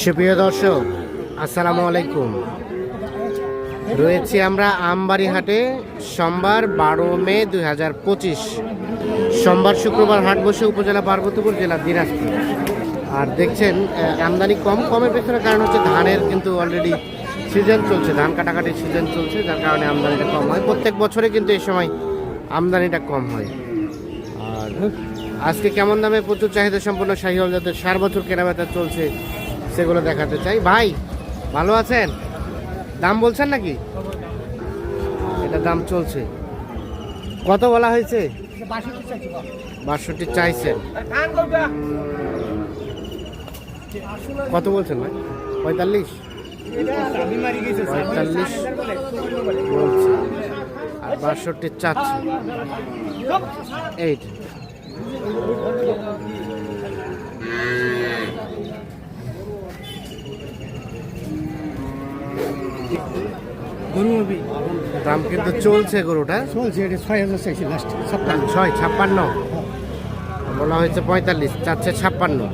সুপ্রিয় দর্শক, আসসালামু আলাইকুম। রয়েছি আমরা আমবাড়ি হাটে সোমবার বারো মে দুই হাজার পঁচিশ। সোমবার শুক্রবার হাট বসে উপজেলা পার্বতীপুর জেলা দিনাজপুর। আর দেখছেন আমদানি কম, কমের পেছনে কারণ হচ্ছে ধানের কিন্তু অলরেডি সিজন চলছে, ধান কাটাকাটির সিজন চলছে, যার কারণে আমদানিটা কম হয়। প্রত্যেক বছরে কিন্তু এই সময় আমদানিটা কম হয়। আর আজকে কেমন দামে প্রচুর চাহিদা সম্পন্ন শাহিওয়াল যাদের সার বছর কেনাবেচা চলছে সেগুলো দেখাতে চাই। ভাই, ভালো আছেন? দাম বলছেন নাকি? এটা দাম চলছে। কত বলা হয়েছে? বাষট্টি চাইছেন কত বলছেন ভাই? পঁয়তাল্লিশ? পঁয়তাল্লিশ বলছে। আর বাষট্টি চাচ্ছে। এইট। দাম কিন্তু চলছে গরুটা। চলছে এটা ছয় হাজার চাইছি লাস্ট সপ্তাহ ছয় ছাপ্পান্ন? বলা হয়েছে পঁয়তাল্লিশ চারশে ছাপ্পান্ন।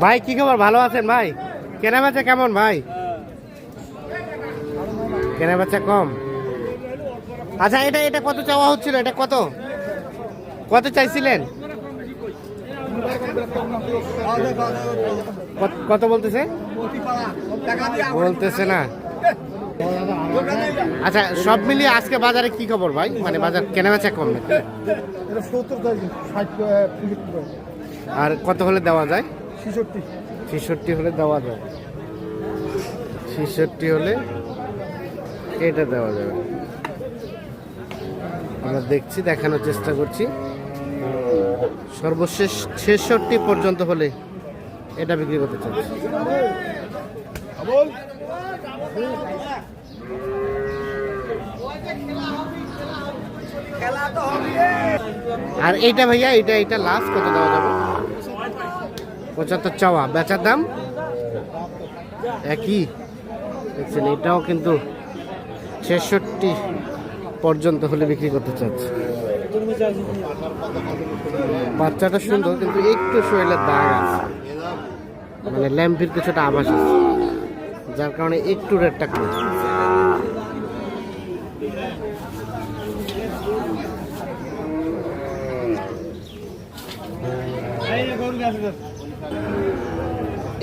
ভাই কি খবর? ভালো আছেন ভাই? কেনা বেচা কেমন ভাই? কেনা বেচা কম। আচ্ছা এটা এটা কত চাওয়া হচ্ছিল? এটা কত? কত চাইছিলেন? কত- কত বলতেছে? বলতেছে না। আচ্ছা সব মিলিয়ে আজকে বাজারে কি খবর ভাই? মানে বাজার কেনাবেচা কম নাকি আর কত হলে দেওয়া যায়? ছেষট্টি হলে দেওয়া যায়। ছেষট্টি হলে এটা দেওয়া যাবে। আমরা দেখছি, দেখানোর চেষ্টা করছি। সর্বশেষ ছেষট্টি পর্যন্ত হলে এটা বিক্রি করতে চাচ্ছি আর এইটা ভাইয়া এটা এইটা লাস্ট কত দেওয়া যাবে? পঁচাত্তর চাওয়া। বেচার দাম? একই। দেখছেন, এটাও কিন্তু ছেষট্টি পর্যন্ত হলে বিক্রি করতে চাচ্ছে। বাচ্চাটা সুন্দর, কিন্তু একটু শরীরের দাগ আছে। মানে ল্যাম্পির কিছুটা আভাস আছে। যার কারণে একটু রেটটা কম।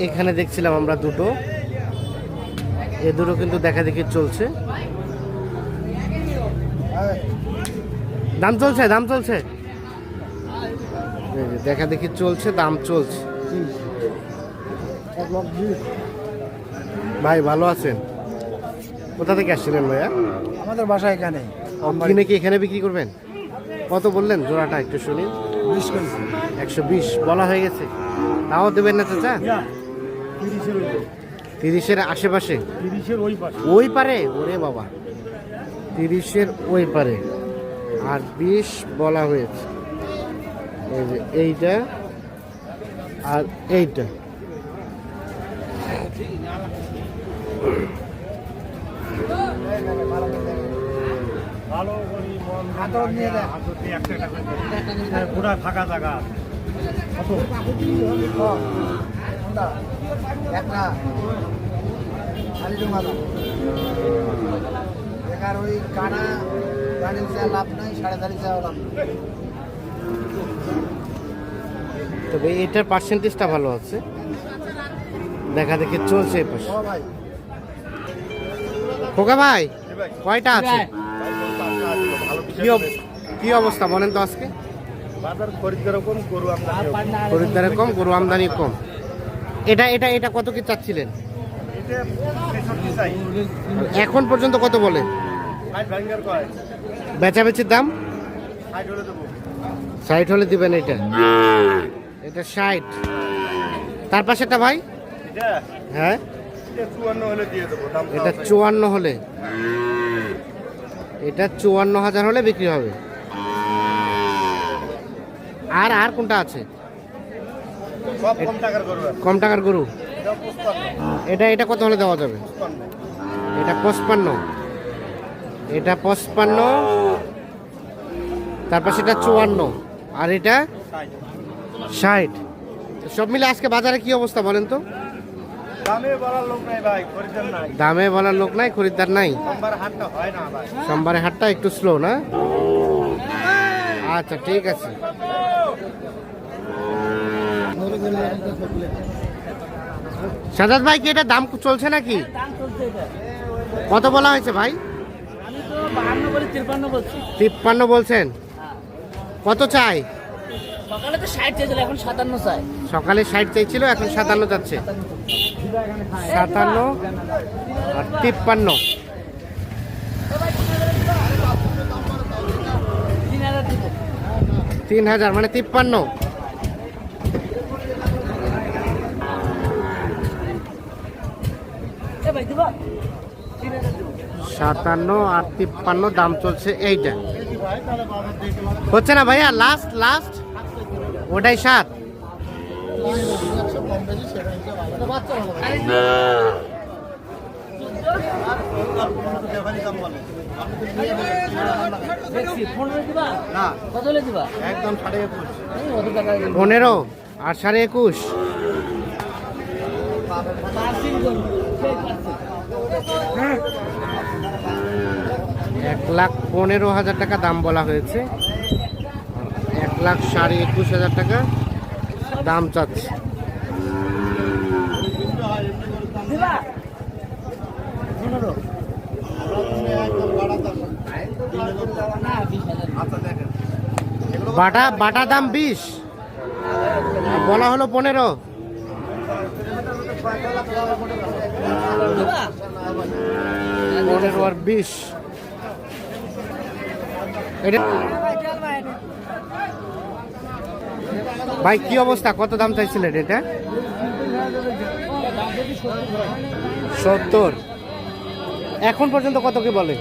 এখানে দেখছিলাম আমরা দুটো। এ দুটো কিন্তু দেখা দেখি চলছে। দাম চলছে দাম চলছে। দেখা দেখি চলছে, দাম চলছে। ভাই ভালো আছেন? কোথা থেকে আসছিলেন ভাইয়া? আমাদের বাসা এখানে। কিনে কি এখানে বিক্রি করবেন? কত বললেন? জোড়াটা একটু শুনি। একশো বিশ। বলা হয়ে গেছে। তাও দেবেন না চাচা? তিরিশের আশেপাশে? তিরিশের ওই পারে? ওরে বাবা। তিরিশের ওই পারে। আর বিশ বলা হয়েছে। এই যে এইটা আর এইটা। ভালো করি মন নিয়ে দেয়। পুরা ফাঁকা জায়গা কত? একটা। খালি জমানো বেকার ওই কানা গাড়ি চা লাভ নাই সাড়ে চারি চা লাভ। তবে এটার পার্সেন্টেজটা ভালো আছে। দেখা দেখে চলছে পাশে। খোকা ভাই কয়টা আছে? কি অব- কি অবস্থা বলেন তো আজকে? বাজার খরিদ্দার কম গরু আমরা খরিদ্দারের কম গরু আমদানি কম। এটা এটা এটা কত কি চাচ্ছিলেন? এটা ছেষট্টি চাই। এখন পর্যন্ত কত বলে? বেচাবেচির দাম? ষাট হলে দেবো। দিবেন এটা? এটা ষাট। তার পাশেটা ভাই? হ্যাঁ? এটা চুয়ান্ন হলে এটা চুয়ান্ন হাজার হলে বিক্রি হবে। আর আর কোনটা আছে? কম টাকার গরু এটা এটা কত হলে দেওয়া যাবে? এটা পঁচপান্ন। এটা পঁচপান্ন। তারপর সেটা চুয়ান্ন। আর এটা? ষাট। সব মিলে আজকে বাজারে কি অবস্থা বলেন তো? দামে বলার লোক নাই ভাই খরিদ্দার নাই। দামে বলার লোক নাই খরিদ্দার নাই? সোমবার হাটটা হয় না ভাই। সোমবারে হাটটা একটু স্লো না? আচ্ছা ঠিক আছে। সাজাদ ভাই কি এটা দাম চলছে নাকি? দাম চলছে এটা কত বলা হয়েছে ভাই? আমি তো বাহান্ন বলি তিরপান্ন বলছি তিপ্পান্ন বলছেন। কত চাই? সকালে তো ষাট চেয়েছিল এখন সাতান্ন চাই। সকালে ষাট চাইছিল এখন সাতান্ন যাচ্ছে। সাতান্ন আর তিপ্পান্ন। তিন হাজার মানে তিপ্পান্ন। সাতান্ন আর তিপ্পান্ন, দাম চলছে এইটা। হচ্ছে না ভাইয়া লাস্ট লাস্ট ওটাই সাত। পনেরো আর সাড়ে একুশ। এক লাখ পনেরো হাজার টাকা দাম বলা হয়েছে। এক লাখ সাড়ে একুশ হাজার টাকা। দাম চাচ্ছে। বাটা বাটা দাম বিশ। বলা হলো পনেরো। পনেরো আর বিশ। এটা ভাই, কি অবস্থা? কত দাম চাইছিলেন এটা? সত্তর। এখন পর্যন্ত কত কি বলে?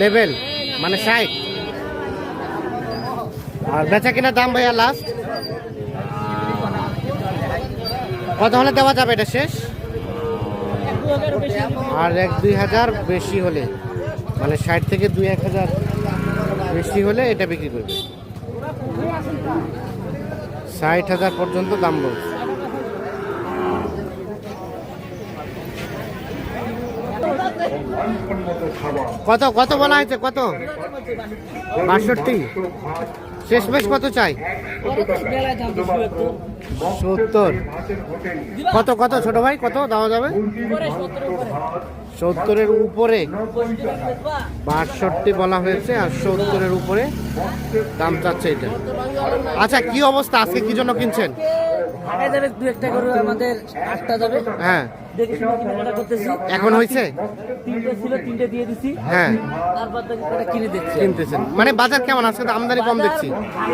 লেভেল মানে ষাট। আর বেচা কিনা দাম ভাইয়া লাস্ট কত হলে দেওয়া যাবে এটা শেষ? আর এক দুই হাজার বেশি হলে মানে ষাট থেকে দুই এক হাজার বেশি হলে এটা বিক্রি করবে। ষাট হাজার পর্যন্ত দাম বলছে। কত কত বলা হয়েছে? কত? বাষট্টি? শেষ বেশ কত চাই? সত্তর। কত কত? ছোট ভাই কত? দেওয়া যাবে? সত্তরের উপরে। বাষট্টি বলা হয়েছে আর সত্তরের উপরে দাম চাচ্ছে এটা। আচ্ছা কি অবস্থা? আজকে কি জন্য কিনছেন? দু একটা করে আমাদের আটটা যাবে। হ্যাঁ। দেখে শুনে কেনাকাটা করতেছি। এখন হয়েছে? তিনটে ছিল তিনটে দিয়ে দিছি। হ্যাঁ। তারপর থেকে কটা কিনে দেখছি কিনতেছেন। মানে বাজার কেমন? আজকে তো আমদানি কম দেখছি।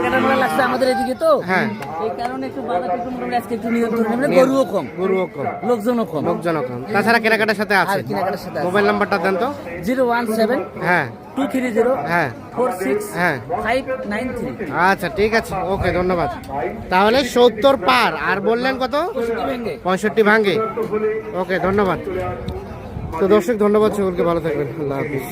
ধান মেলা লাগছে আমাদের এদিকে তো। হ্যাঁ। এই কারণে একটু বাজার একটু মোটামুটি আজকে একটু নিয়ন্ত্রণ মানে গরুও কম। গরুও কম। লোকজনও কম। লোকজন কম। তাছাড়া কেনাকাটার সাথে আছে? কেনাকাটার সাথে আছে। মোবাইল নাম্বারটা দেন তো। জিরো ওয়ান সেভেন হ্যাঁ। টু থ্রি জিরো হ্যাঁ। ফোর সিক্স হ্যাঁ। ফাইভ নাইন থ্রি আচ্ছা ঠিক আছে। ওকে ধন্যবাদ। তাহলে সত্তর পার। আর বললেন কত? পঁয়ষট্টি ভাঙ্গে। ওকে ধন্যবাদ। তো দর্শক ধন্যবাদ সকলকে। ভালো থাকবেন। আল্লাহ হাফিজ।